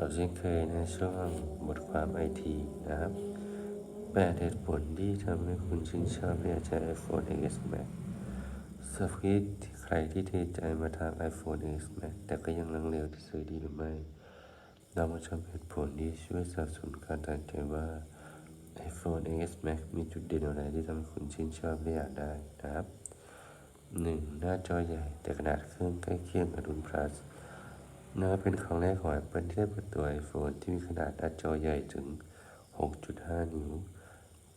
กับเช่นเคยในช่วงบทความไอทีนะครับแปดเหตุผลที่ทำให้คุณชื่นชอบที่จะใช้ iPhone XS Max สำหรับใครที่เทใจมาทาง iPhone XS Max แต่ก็ยังลังเลที่ซื้อดีหรือไม่ เรามาชมเหตุผลที่ช่วยสนับสนุนการตัดใจว่า iPhone XS Max มีจุดเด่นอะไรที่ทำให้คุณชื่นชอบและอยากได้นะครับ 1. หน้าจอใหญ่แต่ขนาดเครื่องใกล้เคียงกับรุ่น Plus นับเป็นครั้งแรกของ Apple ที่ได้เปิดตัว iPhone ที่มีขนาดหน้าจอใหญ่ถึง 6.5 นิ้ว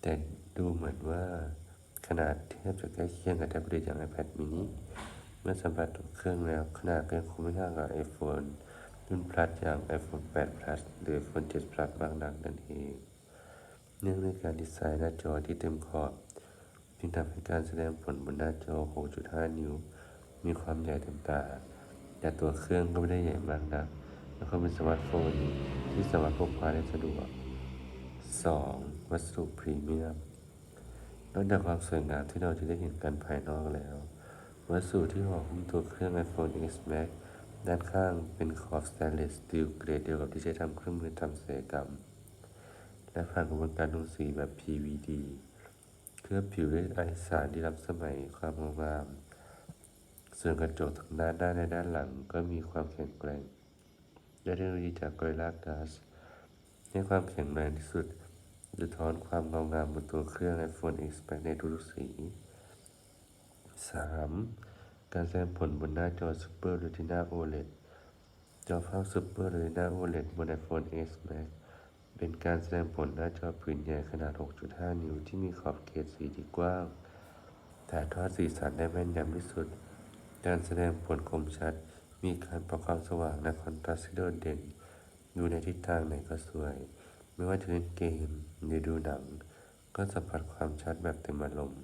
แต่ดูเหมือนว่าขนาดเทียบจะใกล้เคียงกับแท็บเล็ตอย่าง iPad mini เมื่อสัมผัสตัวเครื่องแล้วขนาดก็ยังคงไม่ห่างกับ iPhone รุ่น Plus อย่าง iPhone 8 Plus หรือ iPhone 7 Plus มากนักนั่นเอง เนื่องในการดีไซน์หน้าจอที่เต็มขอบจึงทำให้การแสดงผลบนหน้าจอ 6.5 นิ้ว มีความใหญ่เต็มตา แต่ตัวเครื่องก็ไม่ได้ใหญ่มากนักแล้วก็เป็นสมาร์ทโฟนที่สามารถพกพาได้สะดวก 2. วัสดุพรีเมียมนอกจากความสวยงามที่เราจะได้เห็นกันภายนอกแล้ว วัสดุที่ห่อหุ้มตัวเครื่อง iPhone X Max ด้านข้างเป็นขอบสแตนเลสสตีลเกรดเดียวกับที่ใช้ทำเครื่องมือทำศัลกรรม และผ่านกระบวนการลงสีแบบ PVD เคลือบผิวด้วยไอสารที่ล้ำสมัยความงาม ส่วนกระจกทั้งด้านด้านในด้านหลังก็มีความแข็งแกร่งและเทคโนโลยีจาก Gorilla Glass ให้ความแข็งแรงที่สุดสะท้อนความเงางามบนตัวเครื่อง iPhone X Max ในทุกๆสี 3. การแสดงผลบนหน้าจอ Super Retina OLED จอภาพ Super Retina OLED บน iPhone X Max เป็นการแสดงผลหน้าจอผืนใหญ่ขนาด 6.5 นิ้วที่มีขอบเขตสีที่กว้างถ่ายทอดสีสันได้แม่นยำที่สุด การแสดงผลคมชัด มีการปรับความสว่างและคอนทราสต์ที่โดดเด่น ดูในทิศทางไหนก็สวย ไม่ว่าจะเล่นเกมหรือดูหนัง ก็สัมผัสความชัดแบบเต็มอารมณ์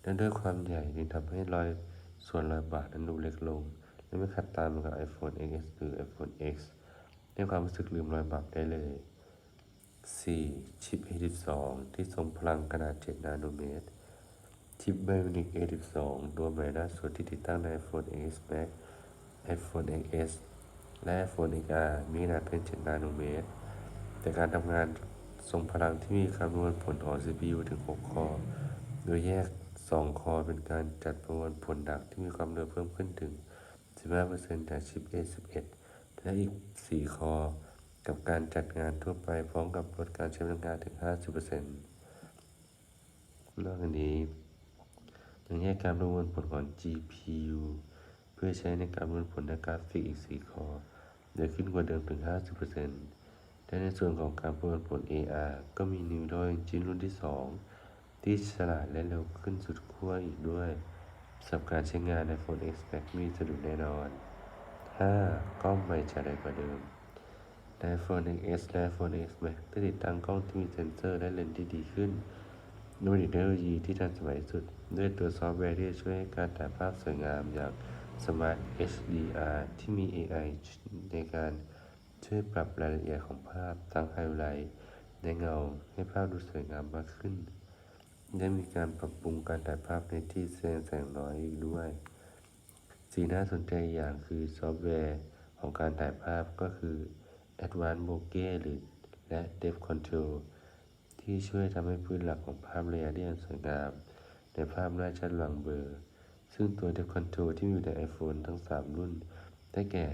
และด้วยความใหญ่จึงทำให้รอยส่วนรอยบาดนั้นดูเล็กลง และไม่ขัดตามกับ iPhone XS หรือ iPhone X ให้ความรู้สึกลืมรอยบาดได้เลย 4. ชิป A12 ที่ทรงพลังขนาด 7 นาโนเมตร ชิป Bionic A12 ตัวใหม่ล่าสุดที่ติดตั้งใน iPhone X Max iPhone XS และ iPhone XR มีขนาดเป็น7นาโนเมตร แต่การทำงานทรงพลังที่มีคำนวณผลของ CPU ถึง 6 คอ โดยแยก 2 คอเป็นการจัดประมวลผลดักที่มีความเร็วเพิ่มขึ้นถึง 15%จากชิป A11 และอีก 4 คอ กับการจัดงานทั่วไปพร้อมกับลดการใช้พลังงานถึง 50%นอกจากนี้ ยังแยกการประมวลผลของ GPU เพื่อใช้ในการประมวลผลในกราฟิกอีก 4 คอโดยขึ้นกว่าเดิมถึง 50%และในส่วนของการประมวลผล AR ก็มี Neural Engine รุ่นที่ 2 ที่ฉลาดและเร็วขึ้นสุดขั้วอีกด้วยสำหรับการใช้งานใน iPhone X Max มีสะดวกแน่นอน 5. กล้องใหม่จะได้กว่าเดิมใน iPhone XS และ iPhone X Max ได้ติดตั้งกล้องที่มีเซ็นเซอร์และเลนส์ที่ดีขึ้น ด้วยเทคโนโลยีที่ทันสมัยสุด ด้วยตัวซอฟต์แวร์ที่ช่วยให้การถ่ายภาพสวยงามอย่าง Smart HDR ที่มี AI ในการช่วยปรับรายละเอียดของภาพทั้งไฮไลท์และเงาให้ภาพดูสวยงามมากขึ้น ได้มีการปรับปรุงการถ่ายภาพในที่แสงแสงน้อยอีกด้วยสิ่งน่าสนใจอย่างคือซอฟต์แวร์ของการถ่ายภาพก็คือ Advanced Bokeh หรือและ Depth Control ที่ช่วยทำให้พื้นหลักของภาพเรียได้อย่างสวยงาม ในภาพหน้าชัดหลังเบลอซึ่งตัว Depth Control ที่อยู่ใน iPhone ทั้ง 3 รุ่น ได้แก่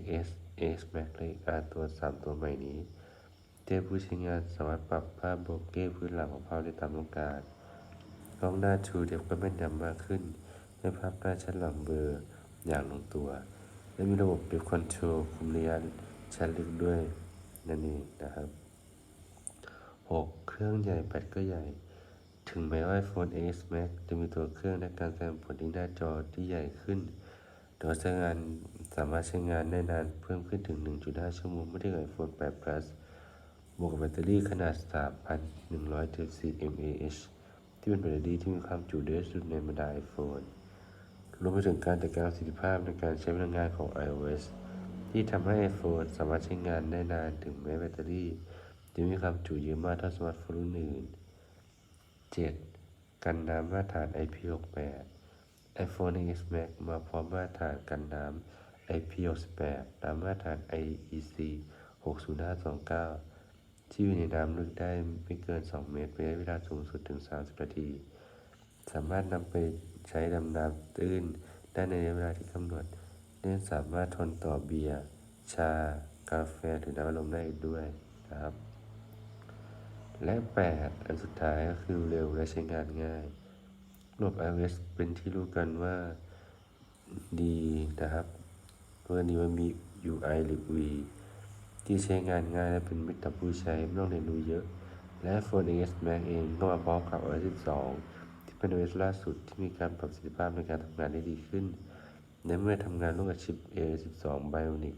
XS X Max และ XR ตัว 3 ตัวใหม่นี้เจ้ผู้ใช้งานสามารถปรับภาพโบเก้พื้นหลังของภาพได้ตามต้องการกล้องหน้า True Depth ก็แม่นยำมากขึ้นให้ภาพหน้าชัดหลังเบลออย่างลงตัว และมีระบบ Depth Control คุมระยะชัดลึกด้วยนั่นเองนะครับ 6. เครื่องใหญ่แบตก็ใหญ่ ถึงแม้ว่า iPhone X Max จะมีตัวเครื่องและการแสดงผลที่หน้าจอที่ใหญ่ขึ้นต่ว่าใช้งานสามารถใช้งานได้นานเพิ่มขึ้นถึง 1.5 ชั่วโมงเมื่อเทียบกับ iPhone 8 Plus บวกกับแบตเตอรี่ขนาด 3,174 mAh ที่เป็นแบตเตอรี่ที่มีความจุได้สุดในบรรดา iPhone รวมไปถึงการจัดการประสิทธิภาพในการใช้พลังงานของ iOS ที่ทำให้ iPhone สามารถใช้งานได้นานถึงแม้แบตเตอรี่ จะมีความจุเยอะมากเท่าสมาร์ทโฟนรุ่นอื่น 7. กันน้ำมาตรฐาน IP68 iPhone X Max มาพร้อมมาตรฐานกันน้ำ IP68 ตามมาตรฐาน IEC 60529 ที่อยู่ในน้ำลึกได้ไม่เกิน 2 เมตรเป็นระยะเวลาสูงสุดถึง 30 นาที สามารถนำไปใช้ดำน้ำตื้นได้ในระยะเวลาที่กำหนดเนื่องสามารถทนต่อเบียร์ ชา กาแฟหรือน้ำอัดลมได้อีกด้วยนะครับ และ 8 อันสุดท้ายก็คือเร็วและใช้งานง่ายระบบ iOS เป็นที่รู้กันว่าดีนะครับเพื่อนี้ว่ามี UI หรือ V ที่ใช้งานง่ายและเป็นมิตรต่อผู้ใช้ไม่ต้องเรียนรู้เยอะ และ iPhone XS Max เองก็มาพร้อมกับ iOS 12 ที่เป็น iOS ล่าสุดที่มีการปรับประสิทธิภาพในการทำงานได้ดีขึ้น ในเมื่อทำงานร่วมกับชิป A12 Bionic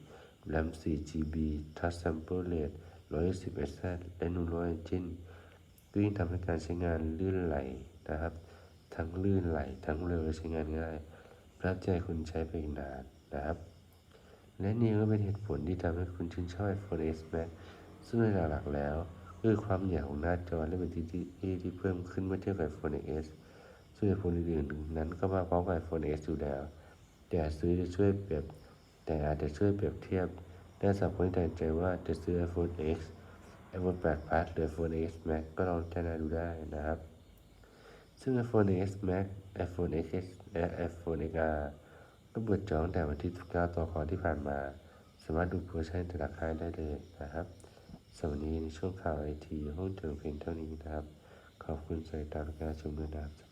RAM 4GB Touch Sample Rate 120 Hz และ Neural Engine ก็ยิ่งทำให้การใช้งานลื่นไหลนะครับ ทั้งลื่นไหล ทั้งเร็วและใช้งานง่ายรับใจคุณใช้ไปอีกนานนะครับ และนี่ก็เป็นเหตุผลที่ทำให้คุณชื่นชอบ iPhone X Max ซึ่งโดยหลักๆแล้วคือความใหญ่ของหน้าจอและเป็นที่ที่ที่เพิ่มขึ้นเมื่อเทียบกับ iPhone XS ซึ่ง iPhone อื่นๆนั้นก็มาพร้อมกับ iPhone X อยู่แล้ว แต่ซื้อจะช่วยเปรียบแต่อาจจะช่วยเปรียบเทียบ ได้สำหรับคนที่ตัดใจว่าจะซื้อ iPhone X iPhone 8 Plus หรือ iPhone X Max ก็ลองพิจารณาดูได้นะครับ ซึ่ง iPhone X Max iPhone XS และ iPhone XR ก็เปิดจองแต่วันที่ 19ต่อคอที่ผ่านมา สามารถดูโปรโมชั่นแต่ละค่ายได้เลยนะครับสำหรับวันนี้ในช่วงข่าวไอทีห้องเติมเพียงเท่านี้นะครับ ขอบคุณสายตามการชมด้วยนะครับ